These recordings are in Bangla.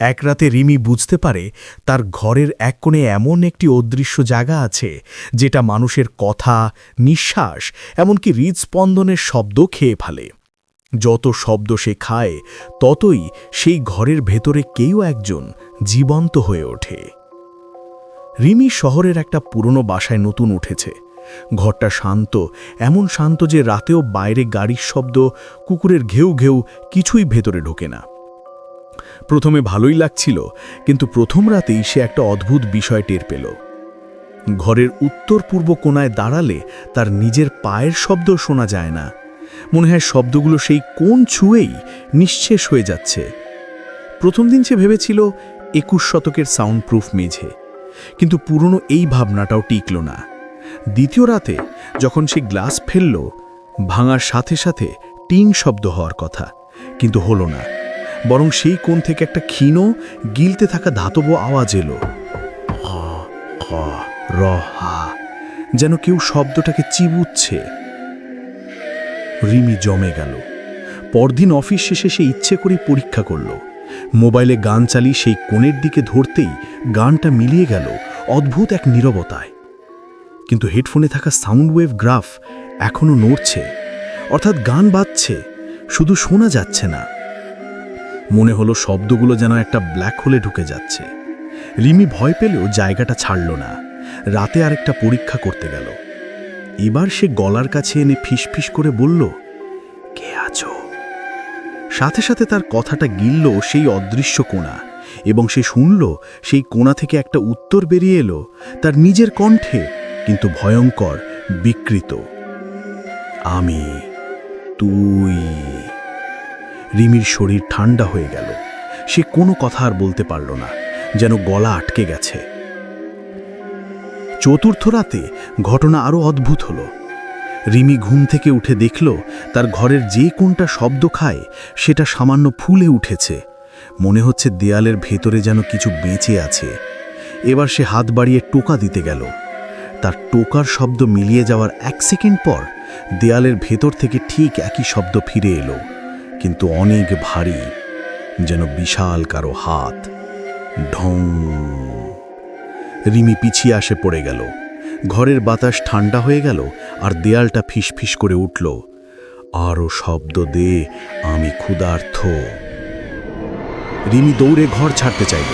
এক রাতে রিমি বুঝতে পারে তার ঘরের এক কোণে এমন একটি অদৃশ্য জায়গা আছে যেটা মানুষের কথা, নিঃশ্বাস, এমনকি হৃদস্পন্দনের শব্দ খেয়ে ফেলে। যত শব্দ সে খায়, ততই সেই ঘরের ভেতরে কেউ একজন জীবন্ত হয়ে ওঠে। রিমি শহরের একটা পুরনো বাসায় নতুন উঠেছে। ঘরটা শান্ত, এমন শান্ত যে রাতেও বাইরে গাড়ির শব্দ, কুকুরের ঘেউ ঘেউ কিছুই ভেতরে ঢোকে না। প্রথমে ভালোই লাগছিল, কিন্তু প্রথম রাতেই সে একটা অদ্ভুত বিষয় টের পেল। ঘরের উত্তর পূর্ব কোণায় দাঁড়ালে তার নিজের পায়ের শব্দ শোনা যায় না। মনে হয় শব্দগুলো সেই কোন ছুঁয়েই নিঃশেষ হয়ে যাচ্ছে। প্রথম দিন সে ভেবেছিল একুশ শতকের সাউন্ড প্রুফ মেঝে, কিন্তু পুরনো এই ভাবনাটাও টিকল না। দ্বিতীয় রাতে যখন সে গ্লাস ফেলল, ভাঙার সাথে সাথে টিং শব্দ হওয়ার কথা, কিন্তু হলো না। বরং সেই কোণ থেকে একটা ক্ষীণ গিলতে থাকা ধাতব আওয়াজ এলো। হ, খ, র হা যেন কেউ শব্দটাকে চিবুচ্ছে। রিমি জমে গেল। পরদিন অফিস শেষে সে ইচ্ছে করে পরীক্ষা করল। মোবাইলে গান চালিয়ে সেই কোণের দিকে ধরতেই গানটা মিলিয়ে গেল অদ্ভুত এক নীরবতায়। কিন্তু হেডফোনে থাকা সাউন্ড ওয়েভ গ্রাফ এখনও নড়ছে। অর্থাৎ গান বাজছে শুধু শোনা যাচ্ছে না। মনে হলো শব্দগুলো যেন একটা ব্ল্যাক হোলে ঢুকে যাচ্ছে। রিমি ভয় পেলেও জায়গাটা ছাড়ল না। রাতে আরেকটা পরীক্ষা করতে গেল। এবার সে গলার কাছে এনে ফিসফিস করে বলল, কে আছো? সাথে সাথে তার কথাটা গিলল সেই অদৃশ্য কোণা এবং সে শুনল সেই কোণা থেকে একটা উত্তর বেরিয়ে এলো, তার নিজের কণ্ঠে কিন্তু ভয়ঙ্কর, বিকৃত। আমি, তুই। রিমির শরীর ঠান্ডা হয়ে গেল। সে কোনো কথা আর বলতে পারল না, যেন গলা আটকে গেছে। চতুর্থ রাতে ঘটনা আরও অদ্ভুত হলো। রিমি ঘুম থেকে উঠে দেখল, তার ঘরের যে কোনটা শব্দ খায়, সেটা সামান্য ফুলে উঠেছে। মনে হচ্ছে দেয়ালের ভেতরে যেন কিছু বেঁচে আছে। এবার সে হাত বাড়িয়ে টোকা দিতে গেল। তার টোকার শব্দ মিলিয়ে যাওয়ার এক সেকেন্ড পর দেয়ালের ভেতর থেকে ঠিক একই শব্দ ফিরে এলো। কিন্তু অনেক ভারী, যেন বিশাল কারও হাত। ঢং। রিমি পিছিয়ে আসে পড়ে গেল। ঘরের বাতাস ঠান্ডা হয়ে গেল আর দেয়ালটা ফিসফিস করে উঠল। আরও শব্দ দে, আমি ক্ষুধার্থ। রিমি দৌড়ে ঘর ছাড়তে চাইল,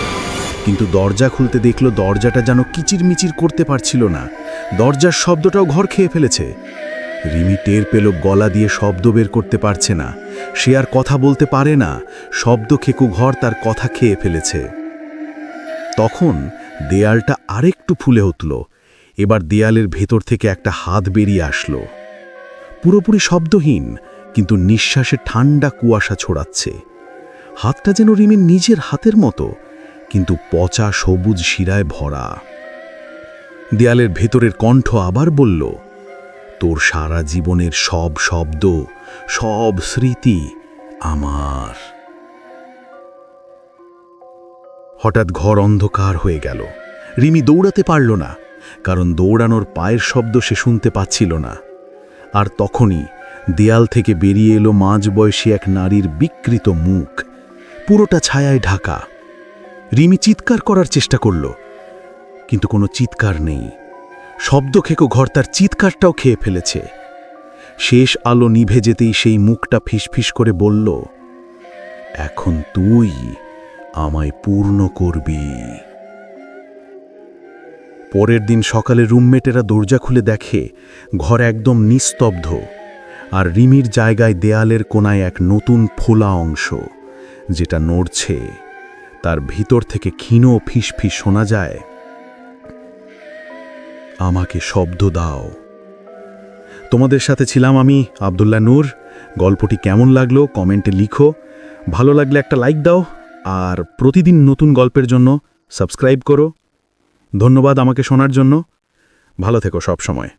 কিন্তু দরজা খুলতে দেখল দরজাটা যেন কিচিরমিচির করতে পারছিল না। দরজার শব্দটাও ঘর খেয়ে ফেলেছে। রিমি টের পেল গলা দিয়ে শব্দ বের করতে পারছে না। সে আর কথা বলতে পারে না, শব্দ খেকু ঘর তার কথা খেয়ে ফেলেছে। তখন দেয়ালটা আরেকটু ফুলে উঠল, এবার দেয়ালের ভেতর থেকে একটা হাত বেরিয়ে আসলো। পুরোপুরি শব্দহীন, কিন্তু নিঃশ্বাসে ঠান্ডা কুয়াশা ছড়াচ্ছে। হাতটা যেন রিমির নিজের হাতের মতো, কিন্তু পচা সবুজ শিরায় ভরা। দেয়ালের ভেতরের কণ্ঠ আবার বলল তোর সারা জীবনের সব শব্দ, সব স্মৃতি আমার। হঠাৎ ঘর অন্ধকার হয়ে গেল। রিমি দৌড়াতে পারল না, কারণ দৌড়ানোর পায়ের শব্দ সে শুনতে পাচ্ছিল না। আর তখনই দেয়াল থেকে বেরিয়ে এলো মাঝবয়সী এক নারীর বিকৃত মুখ, পুরোটা ছায়ায় ঢাকা। রিমি চিৎকার করার চেষ্টা করল, কিন্তু কোনো চিৎকার নেই। শব্দ খেকো ঘর তার চিৎকারটাও খেয়ে ফেলেছে। শেষ আলো নিভে যেতেই সেই মুখটা ফিসফিস করে বলল, এখন তুই আমায় পূর্ণ করবি। পরের দিন সকালে রুমমেটেরা দরজা খুলে দেখে ঘর একদম নিস্তব্ধ আর রিমির জায়গায় দেয়ালের কোনায় এক নতুন ফোলা অংশ, যেটা নড়ছে। তার ভিতর থেকে ক্ষীণ ফিসফিস শোনা যায় আমাকে শব্দ দাও। তোমাদের সাথে ছিলাম আমি আবদুল্লা নূর। গল্পটি কেমন লাগল কমেন্টে লিখো। ভালো লাগলে একটা লাইক দাও। আর প্রতিদিন নতুন গল্পের জন্য সাবস্ক্রাইব করো। ধন্যবাদ আমাকে শোনার জন্য। ভালো থেকো সব সময়